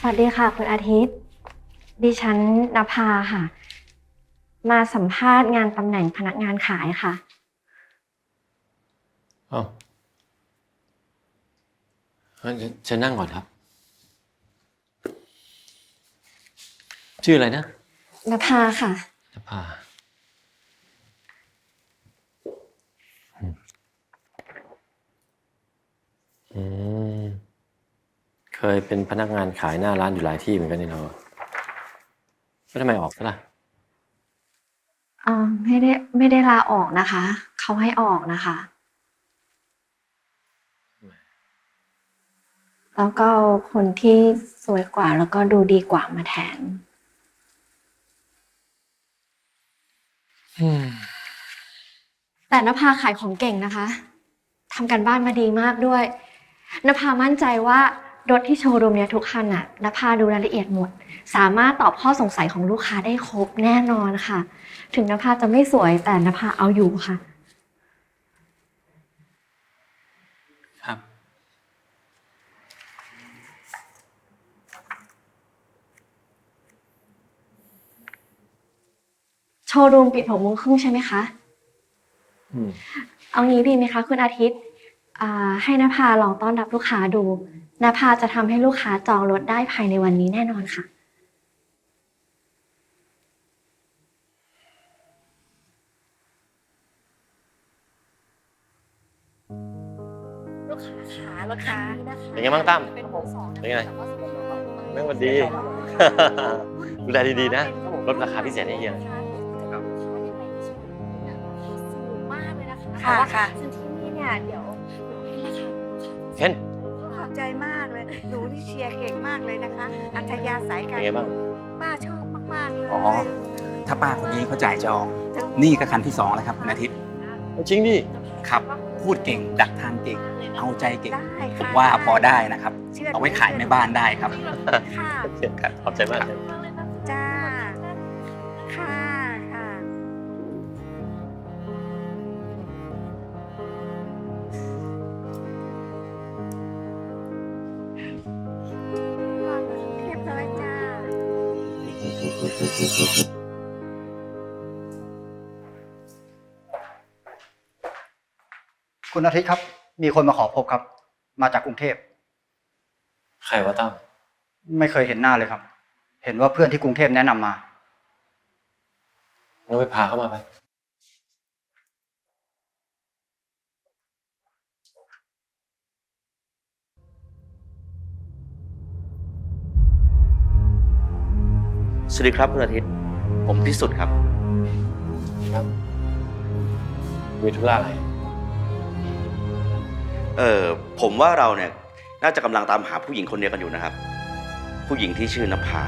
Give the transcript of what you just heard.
สวัสดีค่ะ คุณอาทิตย์ ดิฉันนภาค่ะ มาสัมภาษณ์งานตำแหน่งพนักงานขายค่ะ เอ้างั้นเชิญเชิญนั่งก่อนครับ ชื่ออะไรนะนภาค่ะ นภาอืมอืม เค ยเป็นพนักงานขายหน้าร้านอยู่หลายที่เหมือนกันนี่เราแล้วทำไมออกซะล่ะอ๋อไม่ได้ไม่ได้ลาออกนะคะ เขาให้ออกนะคะ แล้วก็เอาคนที่สวยกว่าแล้วก็ดูดีกว่ามาแทน อืมแต่นภาขายของเก่งนะคะทำกันบ้านมาดีมากด้วยนภามั่นใจว่า รถที่โชว์รูมเนี้ยทุกคันอะนภาดูรายละเอียดหมด สามารถตอบข้อสงสัยของลูกค้าได้ครบแน่นอนค่ะ ถึงนภาจะไม่สวยแต่นภาเอาอยู่ค่ะ ครับ โชว์รูมปิดหกโมงครึ่งใช่ไหมคะ อืม เอางี้ดีไหมคะ คุณอาทิตย์ อ่าให้นภาลองต้อนรับลูกค้าดูนภาจะทำให้ลูกค้าจองรถได้ภายในวันนี้แน่นอนค่ะ ลูกค้าขารถคันนี้นะคะเป็นไงบ้างตั้มเป็นมือสองะเป็นไงแต่ว่าสเปครถเราแม่งวันดี ดูแลดีๆนะ ลดราคาพิเศษให้เฮียครับสูงมากเลยนะคะค่ะแต่ว่าค่ะ ซึ่งที่นี่เนี่ยเดี๋ยว เช่นขอบใจมากเลย หนูนี่เชียร์เก่งมากเลยนะคะ อัธยาศัยเป็กันนไงบ้าง ป้าชอบมากๆเลยอ๋อ ถ้าป้าคนนี้เขาจ่ายจอง นี่ก็คันที่สองแล้วครับคุณอาทิตย์จริงดิครับ พูดเก่งดักทางเก่ง เอาใจเก่งได้ผค่ะมว่าพอได้นะครับชื่เอาไว้ขายแม่บ้านได้ครับ ค่ะ เช่นกันขอบใจมากครับ คุณอาทิตย์ครับ มีคนมาขอพบครับ มาจากกรุงเทพ ใครวะตั้มไม่เคยเห็นหน้าเลยครับ เห็นว่าเพื่อนที่กรุงเทพแนะนำมางั้นไปพาเข้ามาไป สวัสดีครับคุณอาทิตย์ ผมพิสุทธิ์ครับ ครับมีธุระอะไรเออผมว่าเราเนี่ยน่าจะกำลังตามหาผู้หญิงคนเดียวกันอยู่นะครับ ผู้หญิงที่ชื่อนภา